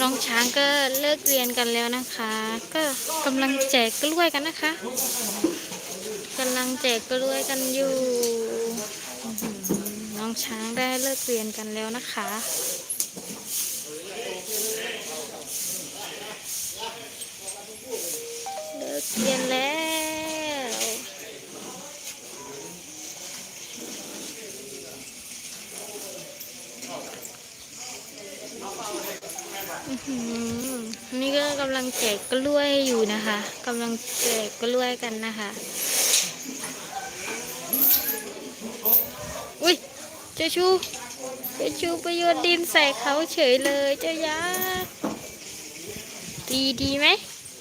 น้องช้างก็เลิกเรียนกันแล้วนะคะ ก็กำลังแจกกล้วยกันนะคะกำลังแจกกล้วยกันอยู่ น้องช้างได้เลิกเรียนกันแล้วนะคะเลิกเรียนแล้ว อื้อหือ นี่ก็กำลังแจกกล้วยอยู่นะคะกำลังแจกกล้วยกันนะคะ อุ้ยเจ้าชูเจ้าชูไปโยนดินใส่เขาเฉยเลยเจ้ายักษ์ตีดีไหม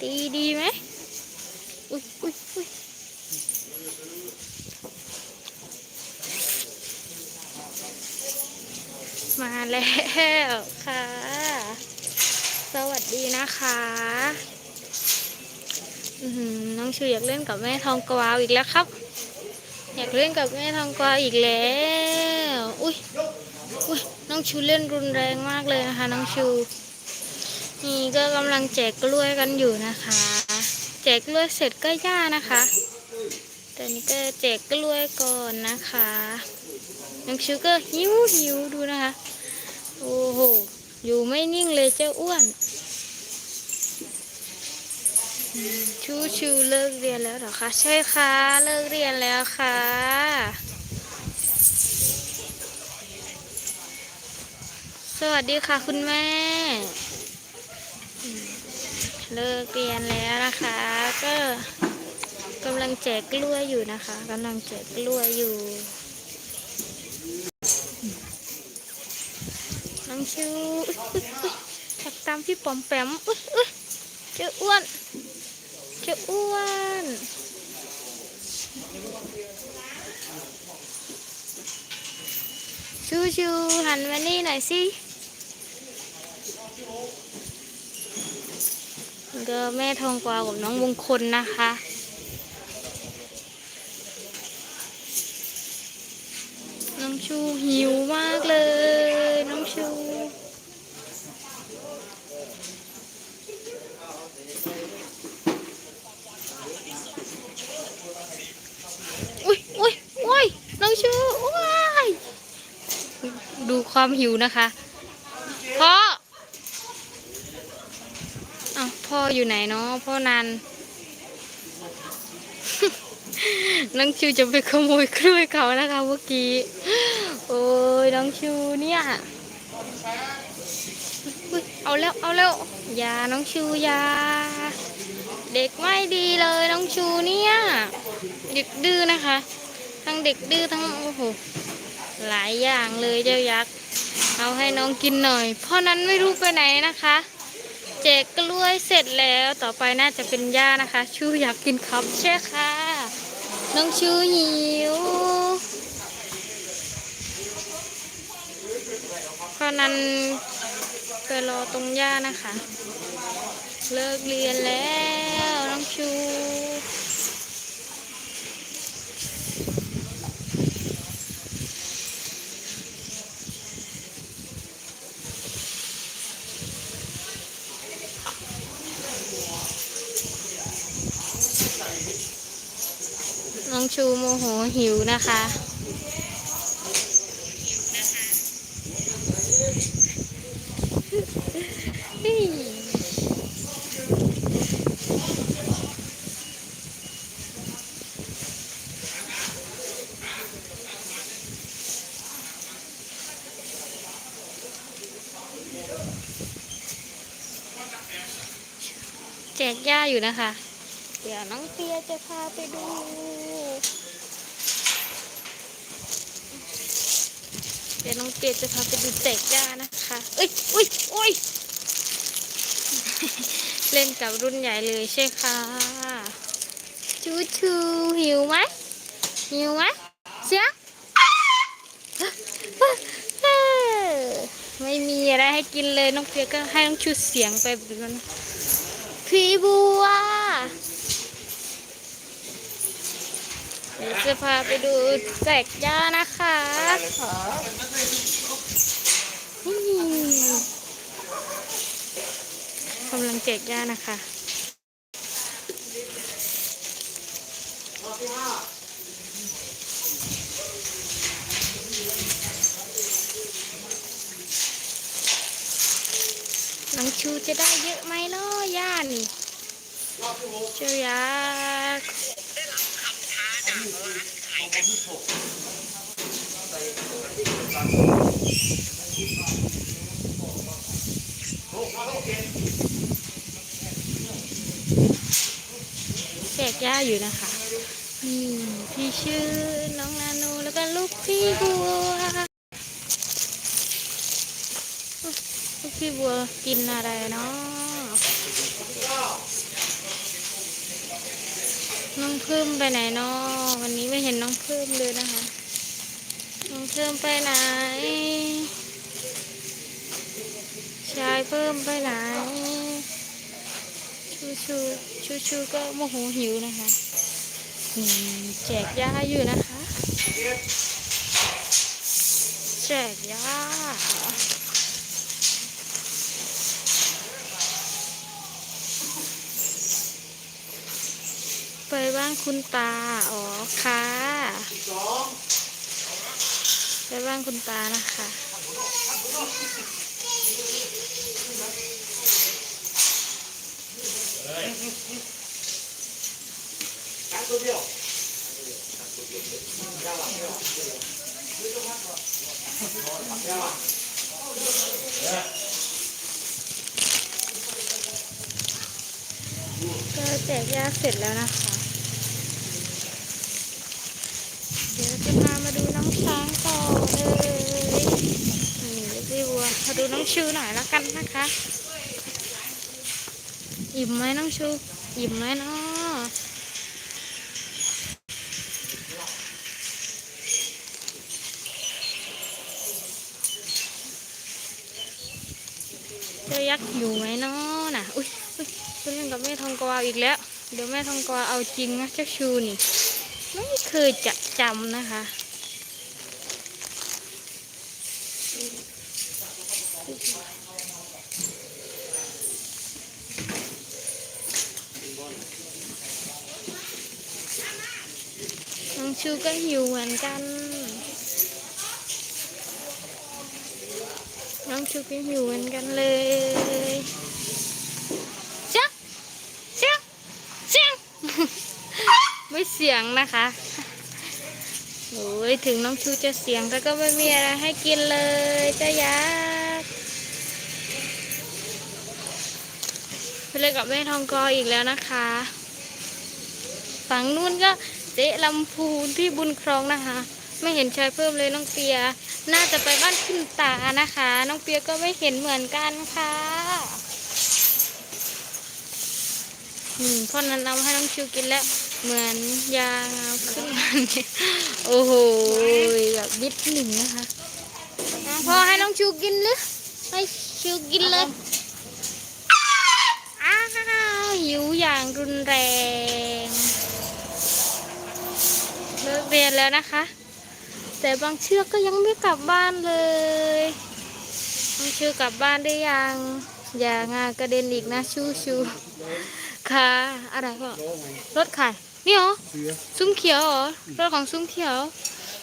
ตีดีไหมอุ้ยอุ้ยอุ้ยมาแล้วค่ะ สวัสดีนะคะน้องชูอยากเล่นกับแม่ทองกวาวอีกแล้วครับ อยากเล่นกับแม่ทองกวาวอีกแล้ว อุ้ยอุ้ยน้องชูเล่นรุนแรงมากเลยนะคะ น้องชูนี่ก็กำลังแจกกล้วยกันอยู่นะคะ แจกกล้วยเสร็จก็ย่านะคะแต่นี่ก็แจกกล้วยก่อนนะคะน้องชูก็หิวหิวดูนะคะ โอ้โห อยู่ไม่นิ่งเลยเจ้าอ้วน ชูชูเลิกเรียนแล้วเหรอคะ ใช่ค่ะ เลิกเรียนแล้วค่ะ สวัสดีค่ะคุณแม่ เลิกเรียนแล้วนะคะ ก็กำลังแจกกล้วยอยู่นะคะกำลังแจกกล้วยอยู่ น้องชูอยอุ๊ยอุ๊ยถักตามพี่ปอมแปมอุ๊ยอุ๊ยเจ้าอ้วนเจ้าอ้วนชูชูหันมานี่หน่อยสิก็แม่ทองกวาวกับน้องมงคลนะคะน้องชูหิวมากเลย น้องชู อุ้ยอุ้ยอุ้ยน้องชูว้ายดู ความหิวนะคะพ่ออ้าพ่ออยู่ไหนเนาะพ่อนันน้องชูจะไปขโมยกล้วยเขานะคะเมื่อกี้ โอ้ยน้องชูเนี่ยเอาแล้วเอาแล้วอยาน้องชูอยา เด็กไม่ดีเลยน้องชูเนี่ยเด็กดื้อนะคะ ทั้งเด็กดื้อทั้งโอ้โหหลายอย่างเลยเจ้ายักษ์ เอาให้น้องกินหน่อย เพราะนั้นไม่รู้ไปไหนนะคะ แจกกล้วยเสร็จแล้วต่อไปน่าจะเป็นย่านะคะ ชูอยากกินครับใช่ค่ะ น้องชูหิวเพราะนั้นไปรอตรงย่านะคะ เลิกเรียนแล้ว น้องชูโมโหหิวนะคะ แจกหญ้าอยู่นะคะ ดี๋ยวน้องเปียจะพาไปดู เดี๋ยวน้องเปียจะพาไปดูแจกหญ้านะคะ เอ้ยอุ้ยอุ้ยเล่นกับรุ่นใหญ่เลยใช่ค่ะ ชูชูหิวไหมหิวไหมเสียไม่มีอะไรให้กินเลยน้องเปียก็ให้น้องชูเสียงไปแบบนั้นพี่บัว เดี๋ยว จะพาไปดูแจกหญ้านะคะนี่แจกย่านะคะน้องชูจะได้เยอะไหมเนาะย่านี่เจ้ายักษ์ แจกย่าอยู่นะคะ นี่พี่ชื่อน้องนาโนแล้วก็ลูกพี่บัว ลูกพี่บัวกินอะไรเนาะน้องเพิ่มไปไหนเนาะวันนี้ไม่เห็นน้องเพิ่มเลยนะคะ น้องเพิ่มไปไหน ชายเพิ่มไปไหน ชูชูชูชูก็โมโหหิวนะคะแจกยาอยู่นะคะ แจกยา ไปบ้าน คุณตา อ๋อค่ะไปบ้านคุณตานะคะก็แจกยาเสร็จแล้วนะคะ เดี๋ยวจะพามาดูน้อง ช้างต่อเลยนี่พี่บัวมาดูน้องชูหน่อยแล้วกันนะคะอิ่มไหมน้องชูอิ่มไหมเนาะเจ้ายักษ์อยู่ไหมเนาะน่ะอุ้ยอุ้ยเล่นกับแม่ทองกวาวอีกแล้ว เดี๋ยวแม่ทองกวาวเอาจริงนะเจ้าชูนี่ไม่เคยจะจำนะคะ ก็หิวเหมือนกัน น้องชูก็หิวเหมือนกันเลยเจ๊ะเจ๊ะเจ๊ะไม่เสียงนะคะโอ้ยถึงน้องชูจะเสียงแต่ก็ไม่มีอะไรให้กินเลยเจ้ายักษ์ไปเล่นกับแม่ทองกออีกแล้วนะคะ ฝั่งนู้นก็ เจ๊ลำพูนที่บุญครองนะคะ ไม่เห็นชายเพิ่มเลยน้องเปีย น่าจะไปบ้านคุณตานะคะ น้องเปียก็ไม่เห็นเหมือนกันค่ะอืมพ่อนั้นเอาให้น้องชิวกินแล้ว เหมือนยางขึ้นมาเนี่ยโอ้โหแบบนิดหนึ่งนะคะอะพ่อให้น้องชิวกินหรือให้ชิวกินเลยอ้าวหิวอย่างรุนแรง เลิกเรียนแล้วนะคะ แต่บางเชือกก็ยังไม่กลับบ้านเลยบางเชือกกลับบ้านได้ยัง อย่างากระเด็นอีกนะชูชูค่ะ อะไรพ่อรถใครนี่เหรอซุ้มเขียวเหรอรถของซุ้มเขียว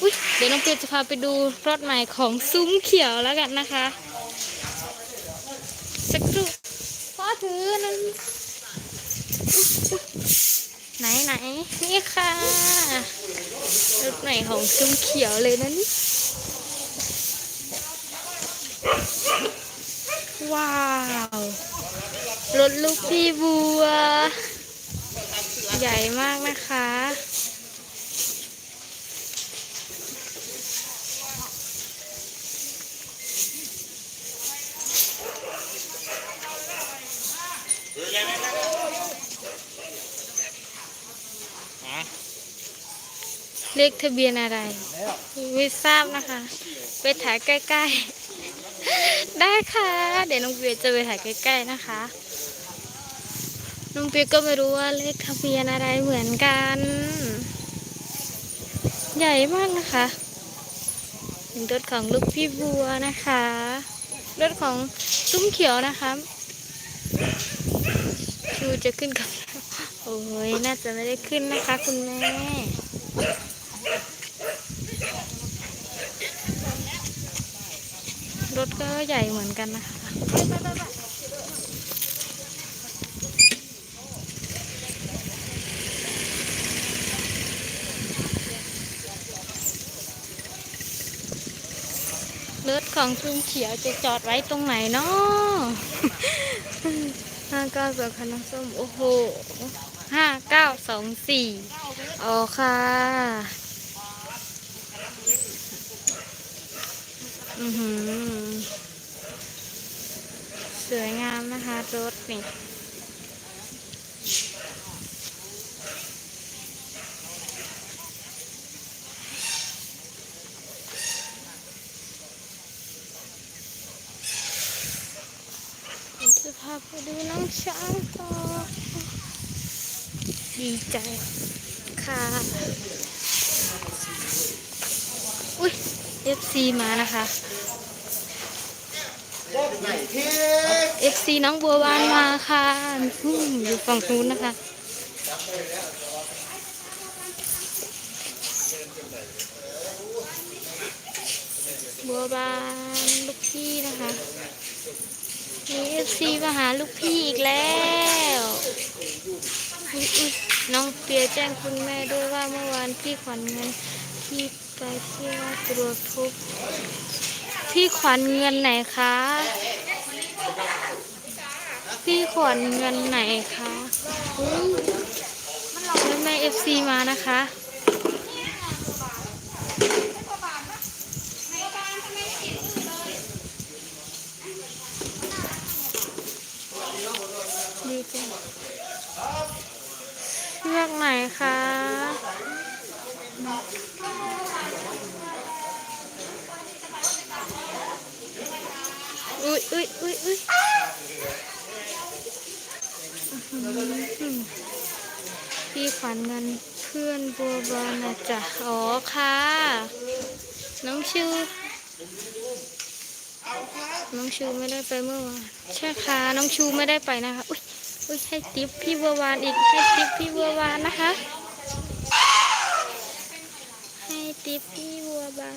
อุ้ยเดี๋ยวน้องเปียจะพาไปดูรถใหม่ของซุ้มเขียวแล้วกันนะคะ สักครู่พ่อถือนั่น ไหนไหนนี่ค่ะรถไหนของซุ้มเขียวเลยนะนี่ว้าวรถลูกพี่บัว ใหญ่มากนะคะ เลขทะเบียนอะไร ไม่ทราบนะคะ ไปถ่ายใกล้ ๆ ได้ค่ะ เดี๋ยวน้องเปียจะไปถ่ายใกล้ ๆ นะคะ น้องเปียก็ไม่รู้ว่าเลขทะเบียนอะไรเหมือนกัน ใหญ่มากนะคะเป็นรถของลูกพี่บัวนะคะ รถของซุ้มเขียวนะคะชูจะขึ้นกับ โอ้ย น่าจะไม่ได้ขึ้นนะคะ คุณแม่ รถก็ ใหญ่เหมือนกันนะคะรถของคุณเขียวจะจอดไว้ตรงไหนเนาะห้าเก้าสองคันน้ำส้ม โอ้โหห้าเก้าสองสี่อ๋อค่ะ อือหือ สวยงามนะคะรถนี่จะพาไปดูน้องช้างต่อ ดีใจค่ะ อุ้ย FC มานะคะ FC น้องบัววานมาค่ะอยู่ฝั่งนู้นนะคะบัวบานลูกพี่นะคะมีเอฟซีมาหาลูกพี่อีกแล้วน้องเปียแจ้งคุณแม่ด้วยว่าเมื่อวานพี่ขวัญเงินที่ไปเที่ยวตรวจพบ พี่ขวัญเงินไหนคะ พี่ขวัญเงินไหนคะแม่เอฟซีมานะคะเลือกไหนคะ อุ้ยอุ้ยอุ้ยพี่ขวัญเงินเพื่อนบัวบานนะจ๊ะอ๋อค่ะ น้องชื่อ น้องชูไม่ได้ไปเมื่อวานใช่ค่ะ น้องชูไม่ได้ไปนะคะ อุ้ยอุ้ยให้ติปพี่บัววานอีก ให้ติปพี่บัววานนะคะ ให้ติปพี่บัววาน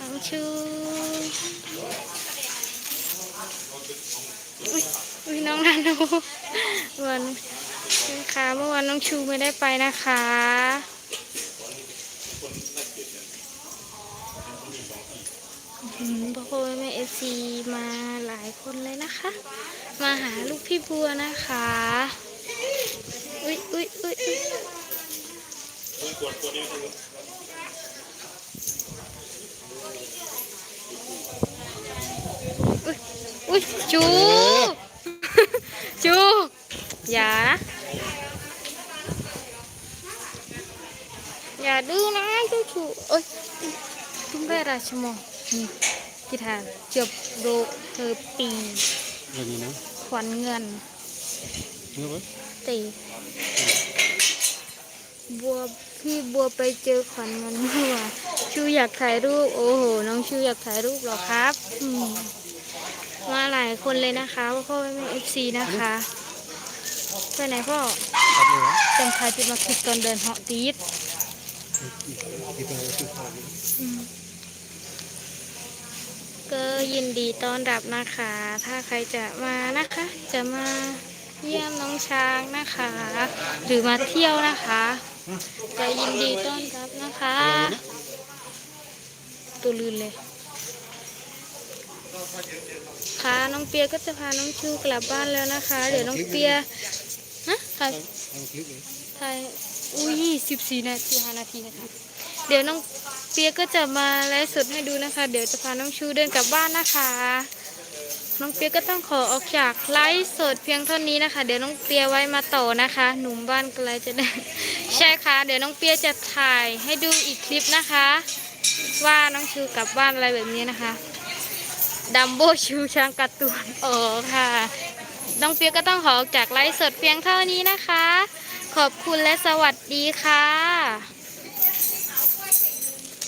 น้องชูอุ้ยอุ้ยน้องนาโนวันค่ะเมื่อวานน้อง ชูไม่ได้ไปนะคะอืมพ่อพ่อแม่เอซีมาหลายคนเลยนะคะ มาหาลูกพี่บัวนะคะ อุ้ยอุ้ยอุ้ยอุ้ยอุ้ยอุ้ยจู จู อย่านะ อย่าดื้อนะเจ้าชูเอ้ยตุ้มได้ราชมองนี่กีทาเจ็บโดเธอปีเรื่องนี้นะขวัญเงินเมื่อวันตีบัวพี่บัวไปเจอขวัญเงินเมื่อวานชูอยากถ่ายรูปโอ้โหน้องชูอยากถ่ายรูปหรอครับมาหลายคนเลยนะคะพ่อแม่เอฟซีนะคะไปไหนพ่อจังทายจะมาคลิปตอนเดินเหาะตีด ก็ยินดีต้อนรับนะคะ ถ้าใครจะมานะคะ จะมาเยี่ยมน้องช้างนะคะ หรือมาเที่ยวนะคะจะยินดีต้อนรับนะคะ ตัวลื่นเลย ค่ะน้องเปียก็จะพาน้องชูกลับบ้านแล้วนะคะ เดี๋ยวน้องเปียฮะถ่ายทางคลิปเลยถ่าย อุ้ยสิบสี่นาทีห้านาทีนะคะ เดี๋ยวน้องเปียก็จะมาไลฟ์สดให้ดูนะคะ เดี๋ยวจะพาน้องชูเดินกลับบ้านนะคะ น้องเปียก็ต้องขอออกจากไลฟ์สดเพียงเท่านี้นะคะ เดี๋ยวน้องเปียไว้มาต่อนะคะ หนุ่มบ้านไกลจะได้ ใช่ค่ะ เดี๋ยวน้องเปียจะถ่ายให้ดูอีกคลิปนะคะ ว่าน้องชูกลับบ้านอะไรแบบนี้นะคะดัมโบชูช้างกร์ตูนโอ๋อค่ะ น้องเปียก็ต้องขอออกจากไลฟ์สดเพียงเท่านี้นะคะ ขอบคุณและสวัสดีค่ะ